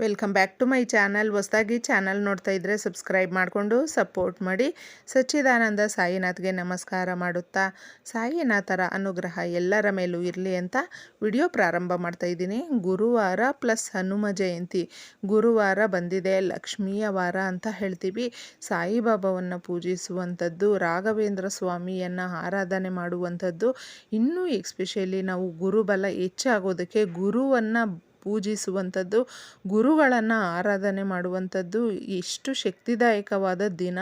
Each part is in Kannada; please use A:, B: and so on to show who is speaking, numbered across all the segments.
A: Welcome back to my channel. ಹೊಸದಾಗಿ ಚಾನಲ್ ನೋಡ್ತಾ ಇದ್ದರೆ ಸಬ್ಸ್ಕ್ರೈಬ್ ಮಾಡಿಕೊಂಡು ಸಪೋರ್ಟ್ ಮಾಡಿ. ಸಚ್ಚಿದಾನಂದ ಸಾಯಿನಾಥ್ಗೆ ನಮಸ್ಕಾರ ಮಾಡುತ್ತಾ, ಸಾಯಿನಾಥರ ಅನುಗ್ರಹ ಎಲ್ಲರ ಮೇಲೂ ಇರಲಿ ಅಂತ ವಿಡಿಯೋ ಪ್ರಾರಂಭ ಮಾಡ್ತಾ ಇದ್ದೀನಿ. ಗುರುವಾರ ಪ್ಲಸ್ ಹನುಮ ಜಯಂತಿ. ಗುರುವಾರ ಬಂದಿದೆ, ಲಕ್ಷ್ಮಿಯ ವಾರ ಅಂತ ಹೇಳ್ತೀವಿ. ಸಾಯಿಬಾಬಾವನ್ನು ಪೂಜಿಸುವಂಥದ್ದು, ರಾಘವೇಂದ್ರ ಸ್ವಾಮಿಯನ್ನು ಆರಾಧನೆ ಮಾಡುವಂಥದ್ದು. ಇನ್ನೂ ಎಕ್ಸ್ಪೆಷಲಿ ನಾವು ಗುರುಬಲ ಹೆಚ್ಚಾಗೋದಕ್ಕೆ ಗುರುವನ್ನು ಪೂಜಿಸುವಂಥದ್ದು, ಗುರುಗಳನ್ನು ಆರಾಧನೆ ಮಾಡುವಂಥದ್ದು ಎಷ್ಟು ಶಕ್ತಿದಾಯಕವಾದ ದಿನ.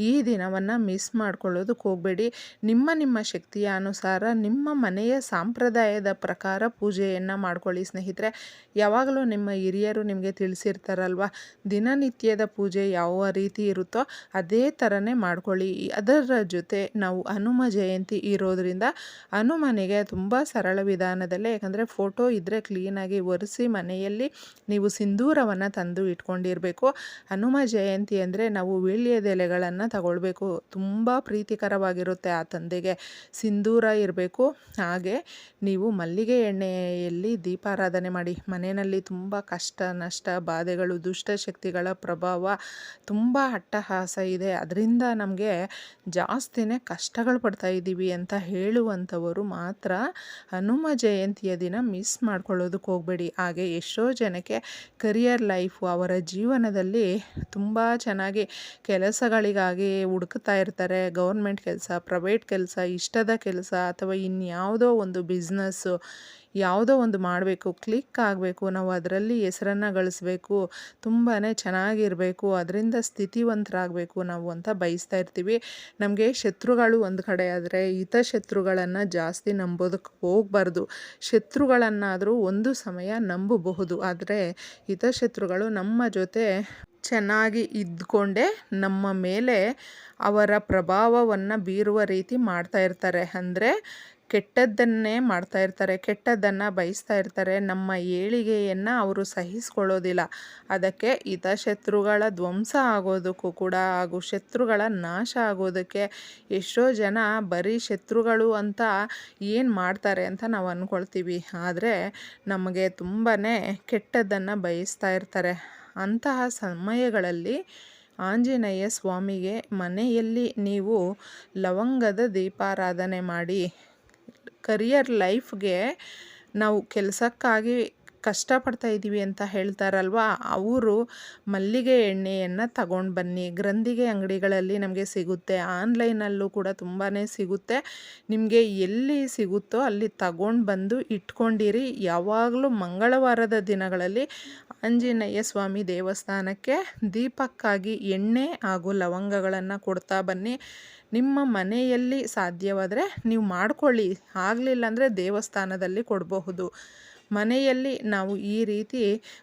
A: ಈ ದಿನವನ್ನು ಮಿಸ್ ಮಾಡ್ಕೊಳ್ಳೋದಕ್ಕೆ ಹೋಗಬೇಡಿ. ನಿಮ್ಮ ನಿಮ್ಮ ಶಕ್ತಿಯ ಅನುಸಾರ ನಿಮ್ಮ ಮನೆಯ ಸಂಪ್ರದಾಯದ ಪ್ರಕಾರ ಪೂಜೆಯನ್ನು ಮಾಡ್ಕೊಳ್ಳಿ ಸ್ನೇಹಿತರೆ. ಯಾವಾಗಲೂ ನಿಮ್ಮ ಹಿರಿಯರು ನಿಮಗೆ ತಿಳಿಸಿರ್ತಾರಲ್ವ, ದಿನನಿತ್ಯದ ಪೂಜೆ ಯಾವ ರೀತಿ ಇರುತ್ತೋ ಅದೇ ಥರನೇ ಮಾಡ್ಕೊಳ್ಳಿ. ಅದರ ಜೊತೆ ನಾವು ಹನುಮ ಜಯಂತಿ ಇರೋದರಿಂದ ಹನುಮನಿಗೆ ತುಂಬ ಸರಳ ವಿಧಾನದಲ್ಲೇ, ಯಾಕಂದರೆ ಫೋಟೋ ಇದ್ದರೆ ಕ್ಲೀನಾಗಿ ಒರೆಸಿ ಮನೆಯಲ್ಲಿ ನೀವು ಸಿಂಧೂರವನ್ನು ತಂದು ಇಟ್ಕೊಂಡಿರಬೇಕು. ಹನುಮ ಜಯಂತಿ ಅಂದರೆ ನಾವು ವೀಳ್ಯದೆಲೆಗಳನ್ನು ತಗೊಳ್ಬೇಕು. ತುಂಬ ಪ್ರೀತಿಕರವಾಗಿರುತ್ತೆ ಆ ತಂದೆಗೆ. ಸಿಂಧೂರ ಇರಬೇಕು. ಹಾಗೆ ನೀವು ಮಲ್ಲಿಗೆ ಎಣ್ಣೆಯಲ್ಲಿ ದೀಪಾರಾಧನೆ ಮಾಡಿ. ಮನೆಯಲ್ಲಿ ತುಂಬ ಕಷ್ಟ, ನಷ್ಟ, ಬಾಧೆಗಳು ದುಷ್ಟಶಕ್ತಿಗಳ ಪ್ರಭಾವ ತುಂಬ ಅಟ್ಟಹಾಸ ಇದೆ. ಅದರಿಂದ ನಮಗೆ ಜಾಸ್ತಿನೇ ಕಷ್ಟಗಳು ಪಡ್ತಾ ಇದ್ದೀವಿ ಅಂತ ಹೇಳುವಂಥವರು ಮಾತ್ರ ಹನುಮ ಜಯಂತಿಯ ದಿನ ಮಿಸ್ ಮಾಡ್ಕೊಳ್ಳೋದಕ್ಕೆ ಹೋಗಬೇಡಿ. ಹಾಗೆ ಎಷ್ಟೋ ಜನಕ್ಕೆ ಕರಿಯರ್ ಲೈಫು ಅವರ ಜೀವನದಲ್ಲಿ ತುಂಬ ಚೆನ್ನಾಗಿ ಕೆಲಸಗಳಿಗಾಗಿ ಹುಡುಕ್ತಾ ಇರ್ತಾರೆ. ಗೌರ್ಮೆಂಟ್ ಕೆಲಸ ಪ್ರೈವೇಟ್ ಕೆಲಸ, ಇಷ್ಟದ ಕೆಲಸ ಅಥವಾ ಇನ್ಯಾವುದೋ ಒಂದು ಬಿಸ್ನೆಸ್ಸು ಯಾವುದೋ ಒಂದು ಮಾಡಬೇಕು, ಕ್ಲಿಕ್ ಆಗಬೇಕು, ನಾವು ಅದರಲ್ಲಿ ಹೆಸರನ್ನು ಗಳಿಸ್ಬೇಕು ತುಂಬಾ ಚೆನ್ನಾಗಿರಬೇಕು, ಅದರಿಂದ ಸ್ಥಿತಿವಂತರಾಗಬೇಕು ನಾವು ಅಂತ ಬಯಸ್ತಾ ಇರ್ತೀವಿ. ನಮಗೆ ಶತ್ರುಗಳು ಒಂದು ಕಡೆ ಆದರೆ ಹಿತಶತ್ರುಗಳನ್ನು ಜಾಸ್ತಿ ನಂಬೋದಕ್ಕೆ ಹೋಗಬಾರ್ದು. ಶತ್ರುಗಳನ್ನಾದರೂ ಒಂದು ಸಮಯ ನಂಬಬಹುದು, ಆದರೆ ಹಿತಶತ್ರುಗಳು ನಮ್ಮ ಜೊತೆ ಚೆನ್ನಾಗಿ ಇದ್ದುಕೊಂಡೇ ನಮ್ಮ ಮೇಲೆ ಅವರ ಪ್ರಭಾವವನ್ನು ಬೀರುವ ರೀತಿ ಮಾಡ್ತಾ ಇರ್ತಾರೆ. ಅಂದರೆ ಕೆಟ್ಟದ್ದನ್ನೇ ಮಾಡ್ತಾ ಇರ್ತಾರೆ, ಕೆಟ್ಟದ್ದನ್ನು ಬಯಸ್ತಾ ಇರ್ತಾರೆ. ನಮ್ಮ ಏಳಿಗೆಯನ್ನು ಅವರು ಸಹಿಸ್ಕೊಳ್ಳೋದಿಲ್ಲ. ಅದಕ್ಕೆ ಹಿತಶತ್ರುಗಳ ಧ್ವಂಸ ಆಗೋದಕ್ಕೂ ಕೂಡ ಹಾಗೂ ಶತ್ರುಗಳ ನಾಶ ಆಗೋದಕ್ಕೆ ಎಷ್ಟೋ ಜನ ಬರೀ ಶತ್ರುಗಳು ಅಂತ ಏನು ಮಾಡ್ತಾರೆ ಅಂತ ನಾವು ಅಂದ್ಕೊಳ್ತೀವಿ ಆದರೆ ನಮಗೆ ತುಂಬಾ ಕೆಟ್ಟದ್ದನ್ನು ಬಯಸ್ತಾ ಇರ್ತಾರೆ. ಅಂತಹ ಸಮಯಗಳಲ್ಲಿ ಆಂಜನೇಯ ಸ್ವಾಮಿಗೆ ಮನೆಯಲ್ಲಿ ನೀವು ಲವಂಗದ ದೀಪಾರಾಧನೆ ಮಾಡಿ ಕರಿಯರ್ ಲೈಫ್ಗೆ ನಾವು ಕೆಲಸಕ್ಕಾಗಿ ಕಷ್ಟಪಡ್ತಾ ಇದ್ದೀವಿ ಅಂತ ಹೇಳ್ತಾರಲ್ವ? ಅವರು ಮಲ್ಲಿಗೆ ಎಣ್ಣೆಯನ್ನು ತಗೊಂಡು ಬನ್ನಿ. ಗ್ರಂಥಿಗೆ ಅಂಗಡಿಗಳಲ್ಲಿ ನಮಗೆ ಸಿಗುತ್ತೆ. ಆನ್ಲೈನಲ್ಲೂ ಕೂಡ ತುಂಬಾ ಸಿಗುತ್ತೆ. ನಿಮಗೆ ಎಲ್ಲಿ ಸಿಗುತ್ತೋ ಅಲ್ಲಿ ತಗೊಂಡು ಬಂದು ಇಟ್ಕೊಂಡಿರಿ. ಯಾವಾಗಲೂ ಮಂಗಳವಾರದ ದಿನಗಳಲ್ಲಿ ಆಂಜನೇಯ ಸ್ವಾಮಿ ದೇವಸ್ಥಾನಕ್ಕೆ ದೀಪಕ್ಕಾಗಿ ಎಣ್ಣೆ ಹಾಗೂ ಲವಂಗಗಳನ್ನು ಕೊಡ್ತಾ ಬನ್ನಿ. ನಿಮ್ಮ ಮನೆಯಲ್ಲಿ ಸಾಧ್ಯವಾದರೆ ನೀವು ಮಾಡ್ಕೊಳ್ಳಿ. ಆಗಲಿಲ್ಲ ಅಂದರೆ ದೇವಸ್ಥಾನದಲ್ಲಿ ಕೊಡಬಹುದು. ಮನೆಯಲ್ಲಿ ನಾವು ಈ ರೀತಿ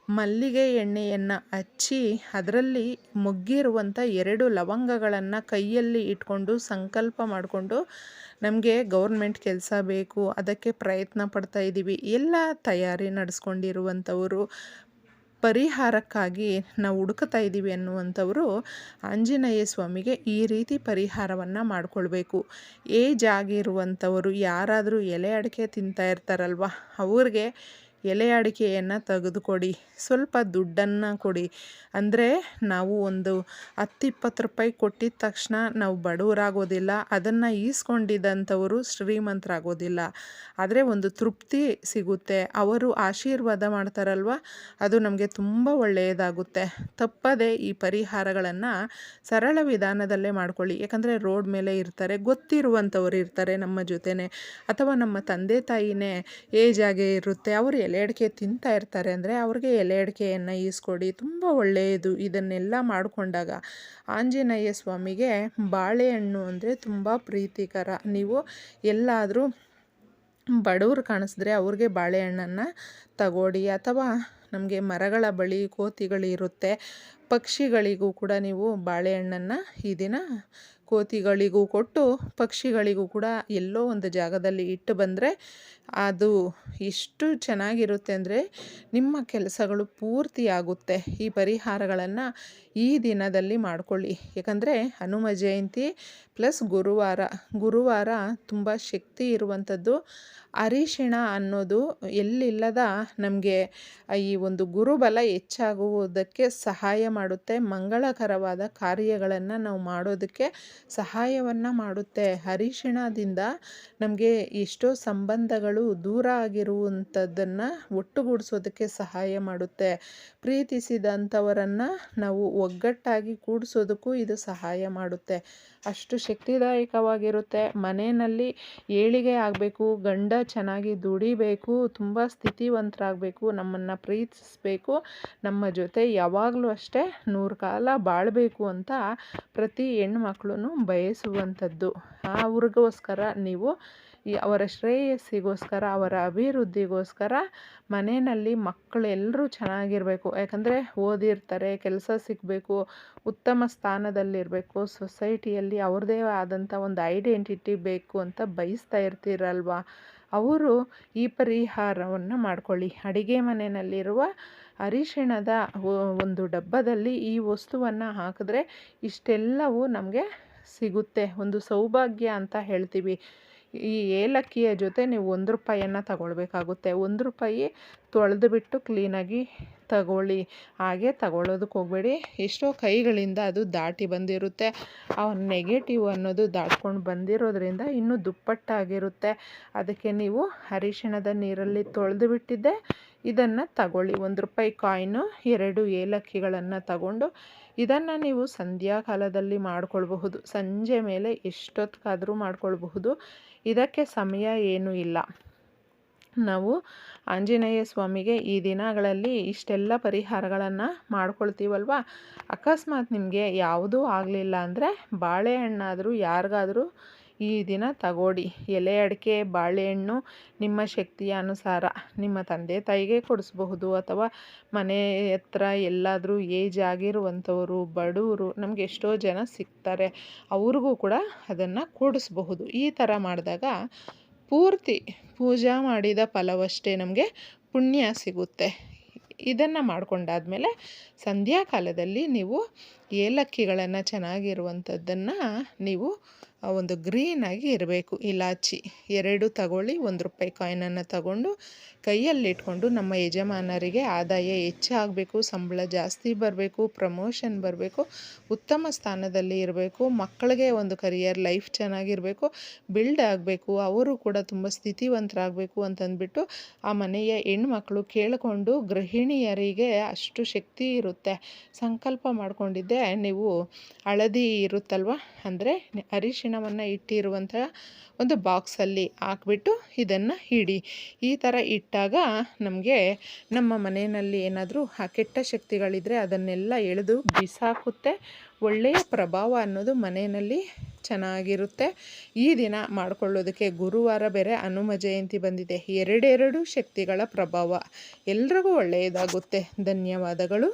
A: ಮಲ್ಲಿಗೆ ಎಣ್ಣೆಯನ್ನು ಹಚ್ಚಿ ಅದರಲ್ಲಿ ಮೊಗ್ಗಿರುವಂಥ ಎರಡು ಲವಂಗಗಳನ್ನು ಕೈಯಲ್ಲಿ ಇಟ್ಕೊಂಡು ಸಂಕಲ್ಪ ಮಾಡಿಕೊಂಡು ನಮಗೆ ಗೌರ್ಮೆಂಟ್ ಕೆಲಸ ಬೇಕು, ಅದಕ್ಕೆ ಪ್ರಯತ್ನ ಪಡ್ತಾ ಇದ್ದೀವಿ ಎಲ್ಲ ತಯಾರಿ ನಡೆಸ್ಕೊಂಡಿರುವಂಥವರು ಪರಿಹಾರಕ್ಕಾಗಿ ನಾವು ಹುಡುಕ್ತಾ ಇದ್ದೀವಿ ಅನ್ನುವಂಥವರು ಆಂಜನೇಯ ಸ್ವಾಮಿಗೆ ಈ ರೀತಿ ಪರಿಹಾರವನ್ನು ಮಾಡಿಕೊಳ್ಬೇಕು. ಏಜ್ ಆಗಿರುವಂಥವರು ಯಾರಾದರೂ ಎಲೆ ಅಡಿಕೆ ತಿಂತಾ ಇರ್ತಾರಲ್ವ, ಅವ್ರಿಗೆ ಎಲೆ ಅಡಿಕೆಯನ್ನು ತೆಗೆದುಕೊಡಿ. ಸ್ವಲ್ಪ ದುಡ್ಡನ್ನು ಕೊಡಿ. ಅಂದರೆ ನಾವು ಒಂದು ಹತ್ತು ಇಪ್ಪತ್ತು ರೂಪಾಯಿ ಕೊಟ್ಟಿದ ತಕ್ಷಣ ನಾವು ಬಡವರಾಗೋದಿಲ್ಲ, ಅದನ್ನು ಈಸ್ಕೊಂಡಿದ್ದಂಥವರು ಶ್ರೀಮಂತರಾಗೋದಿಲ್ಲ. ಆದರೆ ಒಂದು ತೃಪ್ತಿ ಸಿಗುತ್ತೆ. ಅವರು ಆಶೀರ್ವಾದ ಮಾಡ್ತಾರಲ್ವ? ಅದು ನಮಗೆ ತುಂಬ ಒಳ್ಳೆಯದಾಗುತ್ತೆ. ತಪ್ಪದೆ ಈ ಪರಿಹಾರಗಳನ್ನು ಸರಳ ವಿಧಾನದಲ್ಲೇ ಮಾಡ್ಕೊಳ್ಳಿ. ಯಾಕಂದರೆ ರೋಡ್ ಮೇಲೆ ಇರ್ತಾರೆ, ಗೊತ್ತಿರುವಂಥವ್ರು ಇರ್ತಾರೆ ನಮ್ಮ ಜೊತೆನೇ. ಅಥವಾ ನಮ್ಮ ತಂದೆ ತಾಯಿನೇ ಏಜ್ ಆಗೇ ಇರುತ್ತೆ, ಅವರು ಎಲೆ ಅಡಿಕೆ ತಿಂತಾ ಇರ್ತಾರೆ ಅಂದರೆ ಅವ್ರಿಗೆ ಎಲೆ ಅಡಿಕೆಯನ್ನು ಈಸ್ಕೊಡಿ ತುಂಬ ಒಳ್ಳೆಯದು ಇದನ್ನೆಲ್ಲ ಮಾಡಿಕೊಂಡಾಗ. ಆಂಜನೇಯ ಸ್ವಾಮಿಗೆ ಬಾಳೆಹಣ್ಣು ಅಂದರೆ ತುಂಬ ಪ್ರೀತಿಕರ. ನೀವು ಎಲ್ಲಾದರೂ ಬಡವರು ಕಾಣಿಸಿದ್ರೆ ಅವ್ರಿಗೆ ಬಾಳೆಹಣ್ಣನ್ನು ತಗೊಡಿ ಅಥವಾ ನಮಗೆ ಮರಗಳ ಬಳಿ ಕೋತಿಗಳಿರುತ್ತೆ, ಪಕ್ಷಿಗಳಿಗೂ ಕೂಡ ನೀವು ಬಾಳೆಹಣ್ಣನ್ನು ಈ ದಿನ ಕೋತಿಗಳಿಗೂ ಕೊಟ್ಟು ಪಕ್ಷಿಗಳಿಗೂ ಕೂಡ ಎಲ್ಲೋ ಒಂದು ಜಾಗದಲ್ಲಿ ಇಟ್ಟು ಬಂದರೆ ಅದು ಎಷ್ಟು ಚೆನ್ನಾಗಿರುತ್ತೆ ಅಂದರೆ ನಿಮ್ಮ ಕೆಲಸಗಳು ಪೂರ್ತಿಯಾಗುತ್ತೆ. ಈ ಪರಿಹಾರಗಳನ್ನು ಈ ದಿನದಲ್ಲಿ ಮಾಡಿಕೊಳ್ಳಿ. ಯಾಕಂದರೆ ಹನುಮ ಜಯಂತಿ ಪ್ಲಸ್ ಗುರುವಾರ ಗುರುವಾರ ತುಂಬ ಶಕ್ತಿ ಇರುವಂಥದ್ದು. ಅರಿಶಿಣ ಅನ್ನೋದು ಎಲ್ಲಿಲ್ಲದ ನಮಗೆ ಈ ಒಂದು ಗುರುಬಲ ಹೆಚ್ಚಾಗುವುದಕ್ಕೆ ಸಹಾಯ ಮಾಡುತ್ತೆ. ಮಂಗಳಕರವಾದ ಕಾರ್ಯಗಳನ್ನು ನಾವು ಮಾಡೋದಕ್ಕೆ ಸಹಾಯವನ್ನು ಮಾಡುತ್ತೆ. ಅರಿಶಿಣದಿಂದ ನಮಗೆ ಎಷ್ಟೋ ಸಂಬಂಧಗಳು ದೂರ ಆಗಿರುವಂಥದ್ದನ್ನು ಒಟ್ಟುಗೂಡಿಸೋದಕ್ಕೆ ಸಹಾಯ ಮಾಡುತ್ತೆ. ಪ್ರೀತಿಸಿದಂಥವರನ್ನು ನಾವು ಒಗ್ಗಟ್ಟಾಗಿ ಕೂಡಿಸೋದಕ್ಕೂ ಇದು ಸಹಾಯ ಮಾಡುತ್ತೆ. ಅಷ್ಟು ಶಕ್ತಿದಾಯಕವಾಗಿರುತ್ತೆ. ಮನೆಯಲ್ಲಿ ಏಳಿಗೆ ಆಗಬೇಕು, ಗಂಡ ಚೆನ್ನಾಗಿ ದುಡಿಬೇಕು, ತುಂಬ ಸ್ಥಿತಿವಂತರಾಗಬೇಕು, ನಮ್ಮನ್ನು ಪ್ರೀತಿಸಬೇಕು, ನಮ್ಮ ಜೊತೆ ಯಾವಾಗಲೂ ಅಷ್ಟೇ ನೂರು ಕಾಲ ಬಾಳಬೇಕು ಅಂತ ಪ್ರತಿ ಹೆಣ್ಮಕ್ಳು ಬಯಸುವಂಥದ್ದು. ಅವ್ರಿಗೋಸ್ಕರ ನೀವು ಈ ಅವರ ಶ್ರೇಯಸ್ಸಿಗೋಸ್ಕರ, ಅವರ ಅಭಿವೃದ್ಧಿಗೋಸ್ಕರ ಮನೆಯಲ್ಲಿ ಮಕ್ಕಳೆಲ್ಲರೂ ಚೆನ್ನಾಗಿರಬೇಕು. ಯಾಕಂದರೆ ಓದಿರ್ತಾರೆ, ಕೆಲಸ ಸಿಗಬೇಕು, ಉತ್ತಮ ಸ್ಥಾನದಲ್ಲಿರಬೇಕು. ಸೊಸೈಟಿಯಲ್ಲಿ ಅವ್ರದ್ದೇ ಆದಂಥ ಒಂದು ಐಡೆಂಟಿಟಿ ಬೇಕು ಅಂತ ಬಯಸ್ತಾ ಇರ್ತೀರಲ್ವಾ? ಅವರು ಈ ಪರಿಹಾರವನ್ನು ಮಾಡ್ಕೊಳ್ಳಿ. ಅಡಿಗೆ ಮನೆಯಲ್ಲಿರುವ ಅರಿಶಿಣದ ಒಂದು ಡಬ್ಬದಲ್ಲಿ ಈ ವಸ್ತುವನ್ನು ಹಾಕಿದ್ರೆ ಇಷ್ಟೆಲ್ಲವೂ ನಮಗೆ ಸಿಗುತ್ತೆ. ಒಂದು ಸೌಭಾಗ್ಯ ಅಂತ ಹೇಳ್ತೀವಿ. ಈ ಏಲಕ್ಕಿಯ ಜೊತೆ ನೀವು ಒಂದು ರೂಪಾಯಿಯನ್ನು ತಗೊಳ್ಬೇಕಾಗುತ್ತೆ. ಒಂದು ರೂಪಾಯಿ ತೊಳೆದು ಬಿಟ್ಟು ಕ್ಲೀನಾಗಿ ತಗೊಳ್ಳಿ. ಹಾಗೆ ತಗೊಳ್ಳೋದಕ್ಕೆ ಹೋಗಬೇಡಿ. ಎಷ್ಟೋ ಕೈಗಳಿಂದ ಅದು ದಾಟಿ ಬಂದಿರುತ್ತೆ. ಆ ನೆಗೆಟಿವ್ ಅನ್ನೋದು ದಾಟ್ಕೊಂಡು ಬಂದಿರೋದ್ರಿಂದ ಇನ್ನೂ ದುಪ್ಪಟ್ಟಾಗಿರುತ್ತೆ. ಅದಕ್ಕೆ ನೀವು ಅರಿಶಿಣದ ನೀರಲ್ಲಿ ತೊಳೆದು ಬಿಟ್ಟಿದ್ದೆ, ಇದನ್ನು ತಗೊಳ್ಳಿ. ಒಂದು ರೂಪಾಯಿ ಕಾಯಿನು ಎರಡು ಏಲಕ್ಕಿಗಳನ್ನು ತಗೊಂಡು ಇದನ್ನು ನೀವು ಸಂಧ್ಯಾಕಾಲದಲ್ಲಿ ಮಾಡ್ಕೊಳ್ಬಹುದು. ಸಂಜೆ ಮೇಲೆ ಎಷ್ಟೊತ್ತಿಗಾದರೂ ಮಾಡ್ಕೊಳ್ಬಹುದು. ಇದಕ್ಕೆ ಸಮಯ ಏನೂ ಇಲ್ಲ. ನಾವು ಆಂಜನೇಯ ಸ್ವಾಮಿಗೆ ಈ ದಿನಗಳಲ್ಲಿ ಇಷ್ಟೆಲ್ಲ ಪರಿಹಾರಗಳನ್ನು ಮಾಡ್ಕೊಳ್ತೀವಲ್ವ? ಅಕಸ್ಮಾತ್ ನಿಮಗೆ ಯಾವುದೂ ಆಗಲಿಲ್ಲ ಅಂದರೆ ಬಾಳೆಹಣ್ಣಾದರೂ ಯಾರಿಗಾದರೂ ಈ ದಿನ ತಗೊಳ್ಳಿ ಎಲೆ, ಅಡಿಕೆ, ಬಾಳೆಹಣ್ಣು ನಿಮ್ಮ ಶಕ್ತಿಯ ಅನುಸಾರ ನಿಮ್ಮ ತಂದೆ ತಾಯಿಗೆ ಕೊಡಿಸ್ಬಹುದು. ಅಥವಾ ಮನೆ ಹತ್ರ ಎಲ್ಲಾದರೂ ಏಜ್ ಆಗಿರುವಂಥವರು, ಬಡವರು ನಮಗೆ ಎಷ್ಟೋ ಜನ ಸಿಗ್ತಾರೆ. ಅವ್ರಿಗೂ ಕೂಡ ಅದನ್ನು ಕೊಡಿಸ್ಬಹುದು. ಈ ಥರ ಮಾಡಿದಾಗ ಪೂರ್ತಿ ಪೂಜಾ ಮಾಡಿದ ಫಲವಷ್ಟೇ ನಮಗೆ ಪುಣ್ಯ ಸಿಗುತ್ತೆ. ಇದನ್ನು ಮಾಡಿಕೊಂಡಾದಮೇಲೆ ಸಂಧ್ಯಾಕಾಲದಲ್ಲಿ ನೀವು ಏಲಕ್ಕಿಗಳನ್ನು ಚೆನ್ನಾಗಿರುವಂಥದ್ದನ್ನು ನೀವು ಒಂದು ಗ್ರೀನಾಗಿ ಇರಬೇಕು. ಇಲಾಚಿ ಎರಡು ತಗೊಳ್ಳಿ, ಒಂದು ರೂಪಾಯಿ ಕಾಯಿನನ್ನು ತಗೊಂಡು ಕೈಯಲ್ಲಿಟ್ಕೊಂಡು ನಮ್ಮ ಯಜಮಾನರಿಗೆ ಆದಾಯ ಹೆಚ್ಚಾಗಬೇಕು, ಸಂಬಳ ಜಾಸ್ತಿ ಬರಬೇಕು ಪ್ರಮೋಷನ್ ಬರಬೇಕು, ಉತ್ತಮ ಸ್ಥಾನದಲ್ಲಿ ಇರಬೇಕು, ಮಕ್ಕಳಿಗೆ ಒಂದು ಕರಿಯರ್ ಲೈಫ್ ಚೆನ್ನಾಗಿರಬೇಕು ಬಿಲ್ಡ್ ಆಗಬೇಕು, ಅವರು ಕೂಡ ತುಂಬ ಸ್ಥಿತಿವಂತರಾಗಬೇಕು ಅಂತಂದ್ಬಿಟ್ಟು ಆ ಮನೆಯ ಹೆಣ್ಮಕ್ಳು ಕೇಳಿಕೊಂಡು ಗೃಹಿಣಿಯರಿಗೆ ಅಷ್ಟು ಶಕ್ತಿ ಇರುತ್ತೆ. ಸಂಕಲ್ಪ ಮಾಡಿಕೊಂಡಿದ್ದೆ. ನೀವು ಹಳದಿ ಇರುತ್ತಲ್ವ? ಅಂದರೆ ಅರಿಶಿಣವನ್ನು ಇಟ್ಟಿರುವಂಥ ಒಂದು ಬಾಕ್ಸಲ್ಲಿ ಹಾಕ್ಬಿಟ್ಟು ಇದನ್ನು ಇಡಿ. ಈ ಥರ ಇಟ್ಟಾಗ ನಮಗೆ ನಮ್ಮ ಮನೆಯಲ್ಲಿ ಏನಾದರೂ ಆ ಕೆಟ್ಟ ಶಕ್ತಿಗಳಿದ್ದರೆ ಅದನ್ನೆಲ್ಲ ಎಳೆದು ಬಿಸಾಕುತ್ತೆ. ಒಳ್ಳೆಯ ಪ್ರಭಾವ ಅನ್ನೋದು ಮನೆಯಲ್ಲಿ ಚೆನ್ನಾಗಿರುತ್ತೆ. ಈ ದಿನ ಮಾಡಿಕೊಳ್ಳೋದಕ್ಕೆ ಗುರುವಾರ ಬೇರೆ ಹನುಮ ಜಯಂತಿ ಬಂದಿದೆ. ಎರಡೆರಡು ಶಕ್ತಿಗಳ ಪ್ರಭಾವ. ಎಲ್ರಿಗೂ ಒಳ್ಳೆಯದಾಗುತ್ತೆ. ಧನ್ಯವಾದಗಳು.